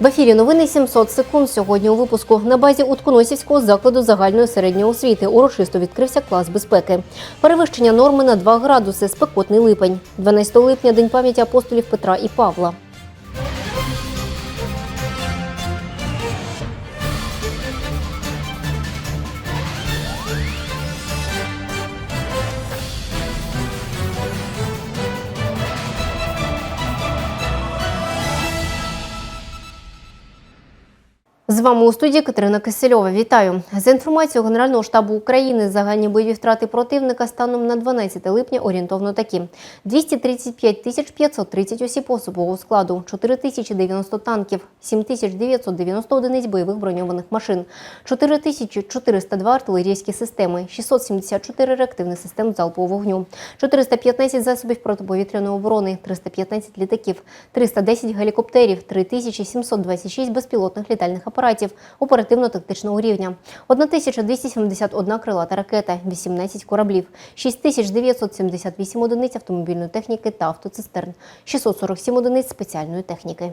В ефірі новини 700 секунд. Сьогодні у випуску на базі Утконосівського закладу загальної середньої освіти урочисто відкрився клас безпеки. Перевищення норми на 2 градуси. Спекотний липень. 12 липня день пам'яті апостолів Петра і Павла. З вами у студії Катерина Кисельова. Вітаю. За інформацією Генерального штабу України, загальні бойові втрати противника станом на 12 липня орієнтовно такі: 235 тисяч 530 осіб особового складу, 4 тисячі 90 танків, 7 тисяч 990 одиниць бойових броньованих машин, 4 тисячі 402 артилерійські системи, 674 реактивних систем залпового вогню, 415 засобів протиповітряної оборони, 315 літаків, 310 гелікоптерів, 3726 безпілотних літальних апаратів оперативно-тактичного рівня, 1271 крилата ракета, 18 кораблів, 6978 одиниць автомобільної техніки та автоцистерн, 647 одиниць спеціальної техніки.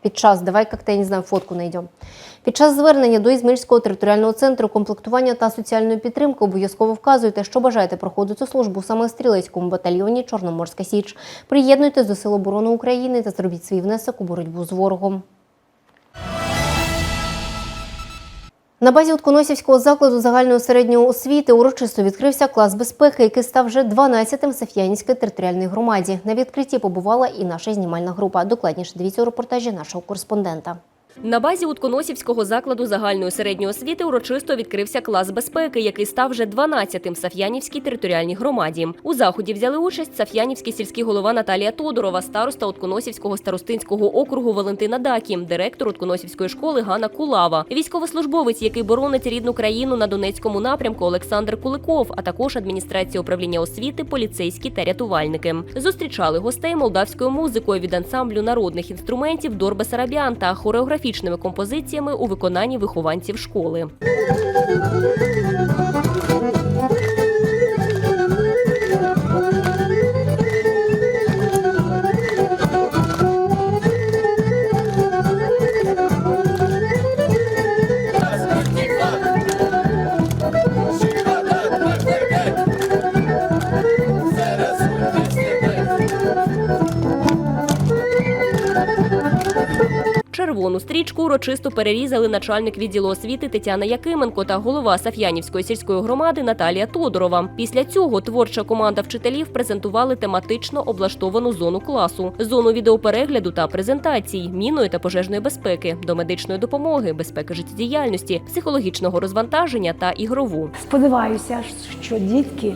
під час, давай як-то, я не знаю, фотку знайдемо. Під час звернення до Ізмельського територіального центру комплектування та соціальної підтримки обов'язково вказуйте, що бажаєте проходити службу саме в стрілецькому батальйоні Чорноморська Січ. Приєднуйтесь до Сил оборони України та зробіть свій внесок у боротьбу з ворогом. На базі Утконосівського закладу загальної середньої освіти урочисто відкрився клас безпеки, який став вже 12-тим в Саф'янівській територіальній громаді. На відкритті побувала і наша знімальна група. Докладніше дивіться у репортажі нашого кореспондента. На базі Утконосівського закладу загальної середньої освіти урочисто відкрився клас безпеки, який став вже 12-тим в Саф'янівській територіальній громаді. У заході взяли участь Саф'янівський сільський голова Наталія Тодорова, староста Утконосівського старостинського округу Валентина Дакі, директор Утконосівської школи Ганна Кулава, військовослужбовець, який боронить рідну країну на Донецькому напрямку Олександр Куликов, а також адміністрація управління освіти, поліцейські та рятувальники. Зустрічали гостей молдавською музикою від ансамблю народних інструментів Дорбе Сарабян та хореографічними композиціями у виконанні вихованців школи. Стрічку урочисто перерізали начальник відділу освіти Тетяна Якименко та голова Саф'янівської сільської громади Наталія Тодорова. Після цього творча команда вчителів презентували тематично облаштовану зону класу, зону відеоперегляду та презентацій, мінної та пожежної безпеки, до медичної допомоги, безпеки життєдіяльності, психологічного розвантаження та ігрову. Сподіваюся, що дітки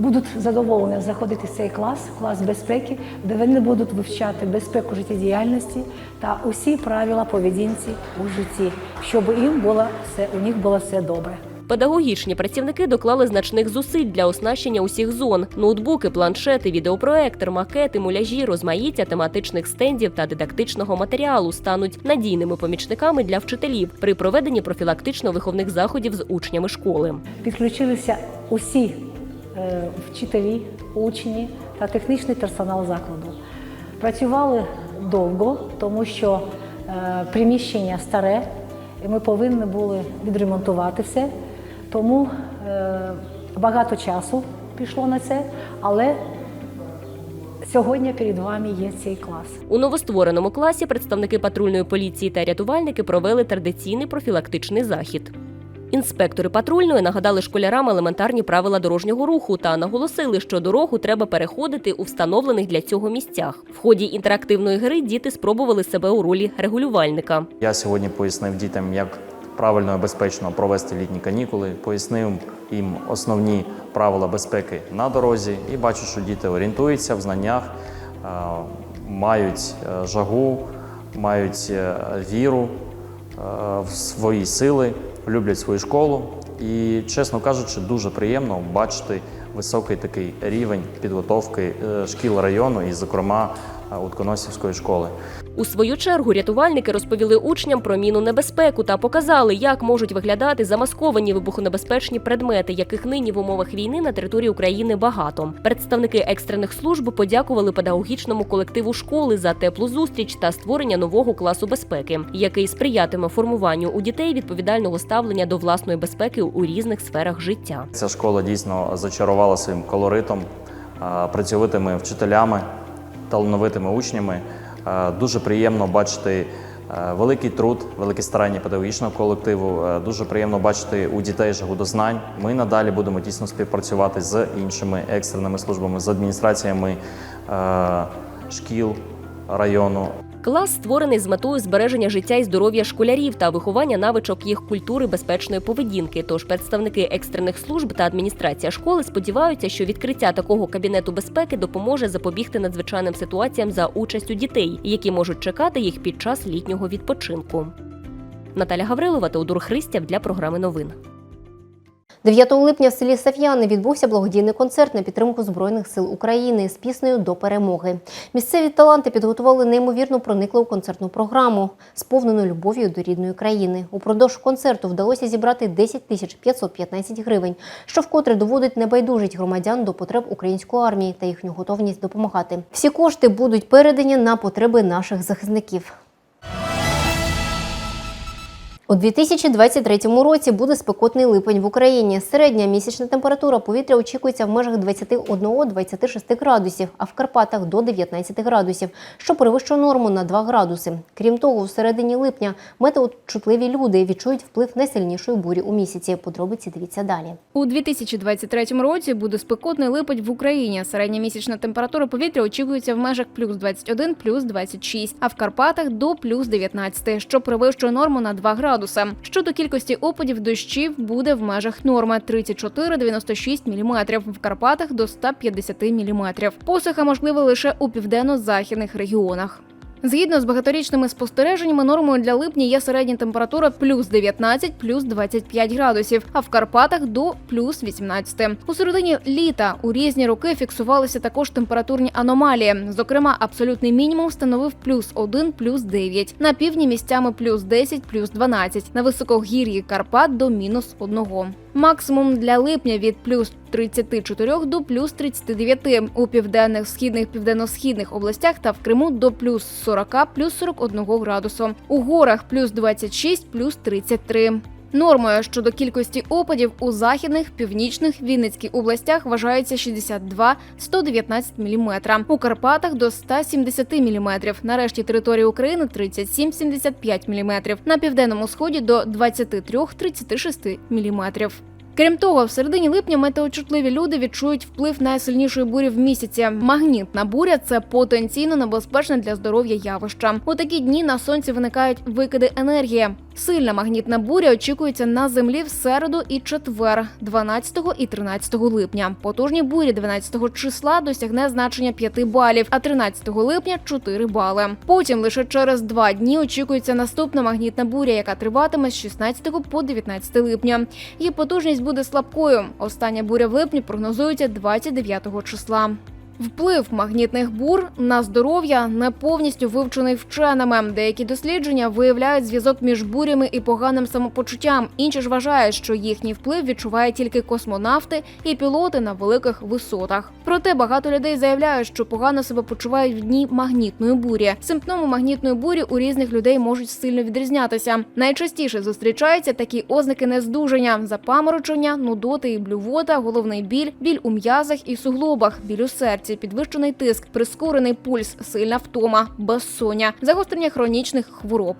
будуть задоволені заходити в цей клас, клас безпеки, де вони будуть вивчати безпеку життєдіяльності та усі правила поведінці у житті, щоб їм було все, у них було все добре. Педагогічні працівники доклали значних зусиль для оснащення усіх зон: ноутбуки, планшети, відеопроектор, макети, муляжі, розмаїття тематичних стендів та дидактичного матеріалу стануть надійними помічниками для вчителів при проведенні профілактично-виховних заходів з учнями школи. Підключилися усі вчителі, учні та технічний персонал закладу. Працювали довго, тому що е, приміщення старе, і ми повинні були відремонтувати все. Тому е, багато часу пішло на це, але сьогодні перед вами є цей клас. У новоствореному класі представники патрульної поліції та рятувальники провели традиційний профілактичний захід. Інспектори патрульної нагадали школярам елементарні правила дорожнього руху та наголосили, що дорогу треба переходити у встановлених для цього місцях. В ході інтерактивної гри діти спробували себе у ролі регулювальника. Я сьогодні пояснив дітям, як правильно і безпечно провести літні канікули, пояснив їм основні правила безпеки на дорозі і бачу, що діти орієнтуються в знаннях, е, мають е, жагу, мають е, віру в свої сили, люблять свою школу. І, чесно кажучи, дуже приємно бачити високий такий рівень підготовки е, шкіл району і, зокрема, Утконосівської школи. У свою чергу рятувальники розповіли учням про міну небезпеку та показали, як можуть виглядати замасковані вибухонебезпечні предмети, яких нині в умовах війни на території України багато. Представники екстрених служб подякували педагогічному колективу школи за теплу зустріч та створення нового класу безпеки, який сприятиме формуванню у дітей відповідального ставлення до власної безпеки у різних сферах життя. Ця школа дійсно зачарувала своїм колоритом, працьовитими вчителями, талановитими учнями. Е, Дуже приємно бачити е, великий труд, велике старання педагогічного колективу. Е, Дуже приємно бачити у дітей жагу до знань. Ми надалі будемо тісно співпрацювати з іншими екстреними службами, з адміністраціями шкіл району. Клас створений з метою збереження життя і здоров'я школярів та виховання навичок їх культури безпечної поведінки. Тож представники екстрених служб та адміністрація школи сподіваються, що відкриття такого кабінету безпеки допоможе запобігти надзвичайним ситуаціям за участю дітей, які можуть чекати їх під час літнього відпочинку. Наталя Гаврилова Теодор Христяв для програми новин. 9 липня в селі Саф'яни відбувся благодійний концерт на підтримку Збройних сил України з піснею до перемоги. Місцеві таланти підготували неймовірно проникливу концертну програму, сповнену любов'ю до рідної країни. Упродовж концерту вдалося зібрати 10 тисяч 515 гривень, що вкотре доводить небайдужість громадян до потреб української армії та їхню готовність допомагати. Всі кошти будуть передані на потреби наших захисників. У 2023 році буде спекотний липень в Україні. Середня місячна температура повітря очікується в межах 21-26 градусів, а в Карпатах до 19 градусів, що перевищує норму на 2 градуси. Крім того, у середині липня метеочутливі люди відчують вплив найсильнішої бурі у місяці. Подробиці дивіться далі. У 2023 році буде спекотний липень в Україні. Середня місячна температура повітря очікується в межах плюс 21, плюс 26, а в Карпатах до плюс 19, що перевищує норму на 2 градуси. Щодо кількості опадів дощів буде в межах норми 34-96 мм, в Карпатах до 150 мм. Посуха можлива лише у південно-західних регіонах. Згідно з багаторічними спостереженнями, нормою для липня є середня температура плюс 19, плюс 25 градусів, а в Карпатах до плюс 18. У середині літа у різні роки фіксувалися також температурні аномалії. Зокрема, абсолютний мінімум становив плюс 1, плюс 9. На півдні місцями плюс 10, плюс 12. На високогір'ї Карпат до мінус 1. Максимум для липня від плюс 34 до плюс 39. У південних, східних, південно-східних областях та в Криму до плюс 40, плюс 41 градусу. У горах плюс 26, плюс 33. Нормою щодо кількості опадів у західних, північних, Вінницькій областях вважається 62-119 мм. У Карпатах до 170 мм. На решті території України 37-75 мм. На південному сході до 23-36 мм. Крім того, в середині липня метеочутливі люди відчують вплив найсильнішої бурі в місяці. Магнітна буря це потенційно небезпечне для здоров'я явища. У такі дні на сонці виникають викиди енергії. Сильна магнітна буря очікується на землі в середу і четвер, 12 і 13 липня. Потужні бурі 12 числа досягне значення 5 балів, а 13 липня 4 бали. Потім лише через два дні очікується наступна магнітна буря, яка триватиме з 16 по 19 липня. Її потужність буде слабкою. Остання буря в липні прогнозується 29 числа. Вплив магнітних бур на здоров'я не повністю вивчений вченими. Деякі дослідження виявляють зв'язок між бурями і поганим самопочуттям. Інші ж вважають, що їхній вплив відчувають тільки космонавти і пілоти на великих висотах. Проте багато людей заявляють, що погано себе почувають в дні магнітної бурі. Симптоми магнітної бурі у різних людей можуть сильно відрізнятися. Найчастіше зустрічаються такі ознаки нездужання: запаморочення, нудоти і блювота, головний біль, біль у м'язах і суглобах, біль у серці, підвищений тиск, прискорений пульс, сильна втома, безсоння, загострення хронічних хвороб.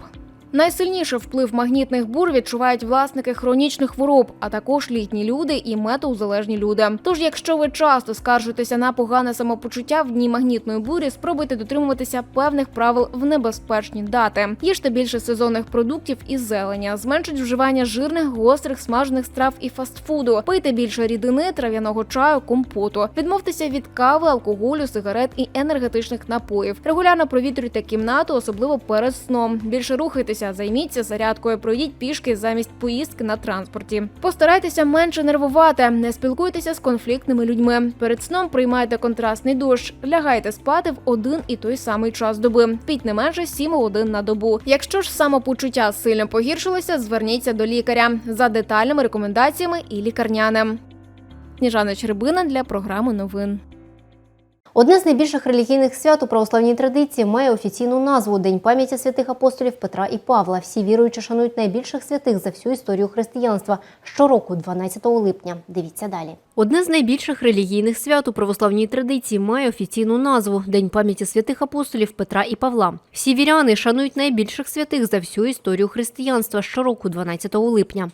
Найсильніший вплив магнітних бур відчувають власники хронічних хвороб, а також літні люди і метеозалежні люди. Тож, якщо ви часто скаржитеся на погане самопочуття в дні магнітної бурі, спробуйте дотримуватися певних правил в небезпечні дати. Їжте більше сезонних продуктів і зелення, зменшить вживання жирних, гострих, смажених страв і фастфуду. Пийте більше рідини, трав'яного чаю, компоту. Відмовтеся від кави, алкоголю, сигарет і енергетичних напоїв. Регулярно провітрюйте кімнату, особливо перед сном. Більше рухайтеся, займіться зарядкою, пройдіть пішки замість поїздки на транспорті. Постарайтеся менше нервувати, не спілкуйтеся з конфліктними людьми. Перед сном приймайте контрастний дощ, лягайте спати в один і той самий час доби. Піть не менше 7 годин на добу. Якщо ж самопочуття сильно погіршилося, зверніться до лікаря за детальними рекомендаціями і лікарняним. Сніжана Черебина для програми новин. Одне з найбільших релігійних свят у православній традиції має офіційну назву День пам'яті святих апостолів Петра і Павла. Всі віруючі шанують найбільших святих за всю історію християнства щороку, 12 липня. Дивіться далі. Одне з найбільших релігійних свят у православній традиції має офіційну назву День пам'яті святих апостолів Петра і Павла. Всі віряни шанують найбільших святих за всю історію християнства щороку, 12 липня.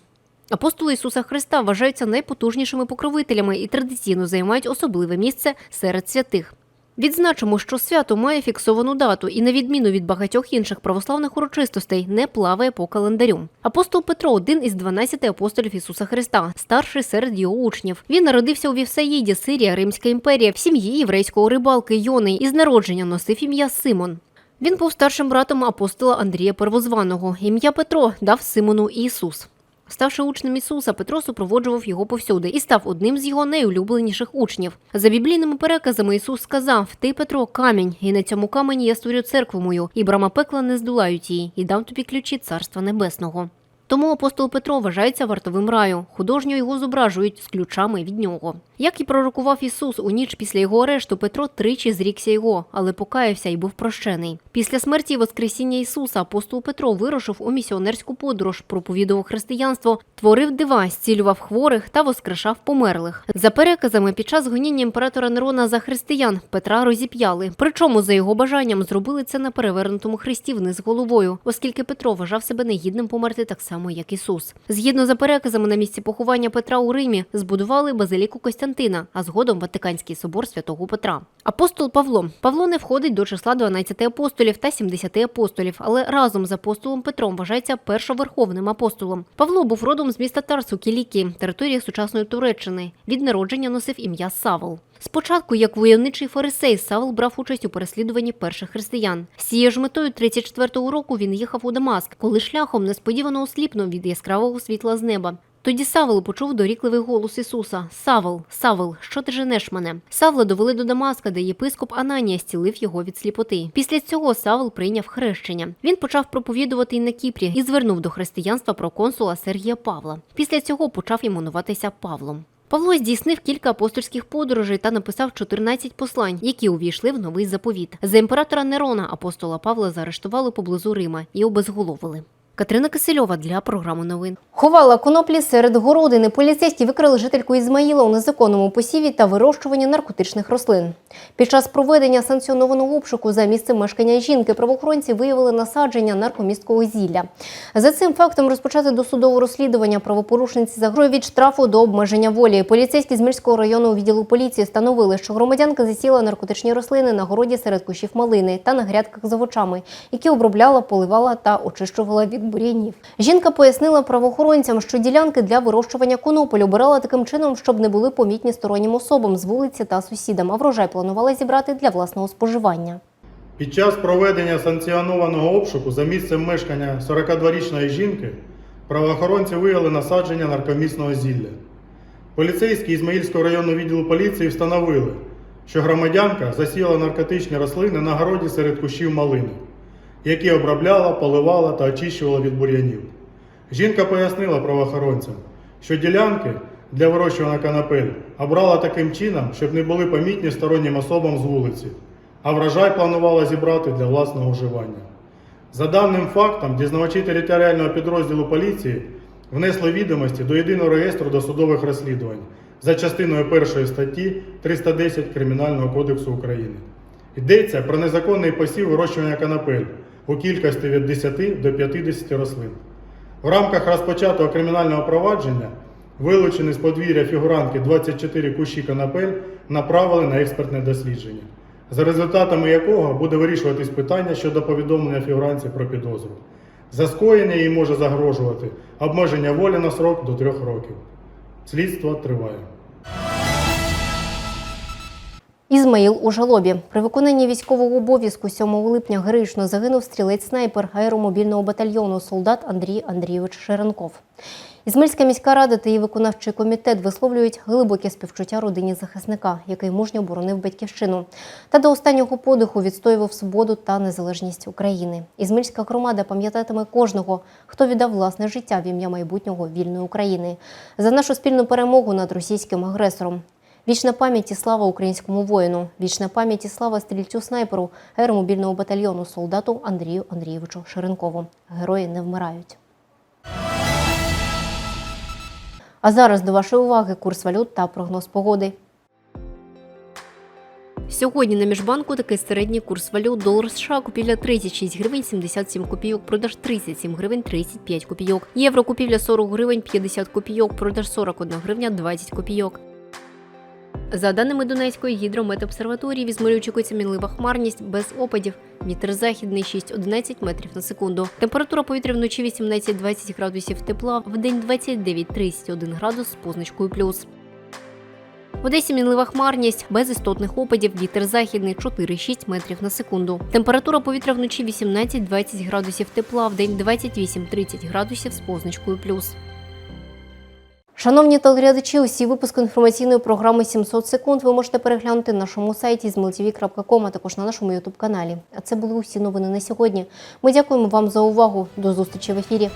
Апостоли Ісуса Христа вважаються найпотужнішими покровителями і традиційно займають особливе місце серед святих. Відзначимо, що свято має фіксовану дату і, на відміну від багатьох інших православних урочистостей, не плаває по календарю. Апостол Петро один із 12 апостолів Ісуса Христа, старший серед його учнів. Він народився у Вівсаїді, Сирія, Римська імперія, в сім'ї єврейського рибалки Йони і з народження носив ім'я Симон. Він був старшим братом апостола Андрія Первозваного. Ім'я Петро дав Симону Ісус. Ставши учнем Ісуса, Петро супроводжував його повсюди і став одним з його найулюбленіших учнів. За біблійними переказами Ісус сказав: Ти, Петро, камінь, і на цьому камені я створю церкву мою, і брама пекла не здолають її, і дам тобі ключі Царства Небесного. Тому апостол Петро вважається вартовим раю. Художньо його зображують з ключами від нього. Як і пророкував Ісус, у ніч після його арешту Петро тричі зрікся його, але покаявся і був прощений. Після смерті і воскресіння Ісуса апостол Петро вирушив у місіонерську подорож, проповідував християнство, творив дива, зцілював хворих та воскрешав померлих. За переказами, під час гоніння імператора Нерона за християн Петра розіп'яли. Причому за його бажанням зробили це на перевернутому хресті вниз головою, оскільки Петро вважав себе негідним померти так само, як Ісус. Згідно за переказами, на місці поховання Петра у Римі збудували базиліку Костянтина, а згодом Ватиканський собор святого Петра. Апостол Павло Павло не входить до числа 12 апостолів та 70 апостолів, але разом з апостолом Петром вважається першоверховним апостолом. Павло був родом з міста Тарсу Кілікі, території сучасної Туреччини. Від народження носив ім'я Савл. Спочатку, як войовничий фарисей, Савл брав участь у переслідуванні перших християн. З цією ж метою 34-го року він їхав у Дамаск, коли шляхом несподівано осліпнув від яскравого світла з неба. Тоді Савел почув дорікливий голос Ісуса: Савел, Савел, що ти женеш мене? Савла довели до Дамаска, де єпископ Ананія зцілив його від сліпоти. Після цього Савел прийняв хрещення. Він почав проповідувати і на Кіпрі і звернув до християнства проконсула Сергія Павла. Після цього почав іменуватися Павлом. Павло здійснив кілька апостольських подорожей та написав 14 послань, які увійшли в новий заповіт. За імператора Нерона апостола Павла заарештували поблизу Рима і обезголовили. Катерина Кисельова для програми новин. Ховала коноплі серед городини. Поліцейські викрили жительку Ізмаїла у незаконному посіві та вирощуванні наркотичних рослин. Під час проведення санкціонованого обшуку за місцем мешкання жінки правоохоронці виявили насадження наркомісткого зілля. За цим фактом розпочати досудове розслідування правопорушниці загрожує від штрафу до обмеження волі. Поліцейські з Мирського районного відділу поліції встановили, що громадянка засіла наркотичні рослини на городі серед кущів малини та на грядках з овочами, які обробляла, поливала та очищувала від бур'янів. Жінка пояснила правоохоронцям, що ділянки для вирощування конополь обирала таким чином, щоб не були помітні стороннім особам з вулиці та сусідам, а врожай планувала зібрати для власного споживання. Під час проведення санкціонованого обшуку за місцем мешкання 42-річної жінки правоохоронці виявили насадження наркомісного зілля. Поліцейські Ізмаїльського районного відділу поліції встановили, що громадянка засіяла наркотичні рослини на городі серед кущів малини, які обробляла, поливала та очищувала від бур'янів. Жінка пояснила правоохоронцям, що ділянки для вирощування канапель обрала таким чином, щоб не були помітні стороннім особам з вулиці, а врожай планувала зібрати для власного вживання. За даним фактом, дізнавачі територіального підрозділу поліції внесли відомості до єдиного реєстру досудових розслідувань за частиною першої статті 310 Кримінального кодексу України. Йдеться про незаконний посів вирощування канапель у кількості від 10 до 50 рослин. В рамках розпочатого кримінального провадження вилучені з подвір'я фігурантки 24 кущі канапель направили на експертне дослідження, за результатами якого буде вирішуватись питання щодо повідомлення фігуранці про підозру. За скоєння їй може загрожувати обмеження волі на срок до трьох років. Слідство триває. Ізмаїл у жалобі. При виконанні військового обов'язку 7 липня героїчно загинув стрілець-снайпер аеромобільного батальйону солдат Андрій Андрійович Шеренков. Ізмельська міська рада та її виконавчий комітет висловлюють глибоке співчуття родині захисника, який мужньо боронив батьківщину, та до останнього подиху відстоював свободу та незалежність України. Ізмельська громада пам'ятатиме кожного, хто віддав власне життя в ім'я майбутнього вільної України за нашу спільну перемогу над російським агресором. Вічна пам'ять і слава українському воїну, вічна пам'ять і слава стрільцю снайперу аеромобільного батальйону солдату Андрію Андрійовичу Шеренкову. Герої не вмирають. А зараз до вашої уваги курс валют та прогноз погоди. Сьогодні на міжбанку такий середній курс валют. Долар США купівля 36 гривень 77 копійок, продаж 37 гривень 35 копійок. Євро купівля 40 гривень 50 копійок, продаж 41 гривня 20 копійок. За даними Донецької гідрометобсерваторії, в Ізмаїлі очікується мінлива хмарність без опадів. Вітер західний 6-11 метрів на секунду. Температура повітря вночі 18-20 градусів тепла, в день 29-31 градус з позначкою плюс. В Одесі мінлива хмарність без істотних опадів. Вітер західний 4-6 метрів на секунду. Температура повітря вночі 18-20 градусів тепла, в день 28-30 градусів з позначкою плюс. Шановні телеглядачі, усі випуски інформаційної програми «700 секунд ви можете переглянути на нашому сайті zmltv.com, а також на нашому ютуб каналі. А це були усі новини на сьогодні. Ми дякуємо вам за увагу. До зустрічі в ефірі.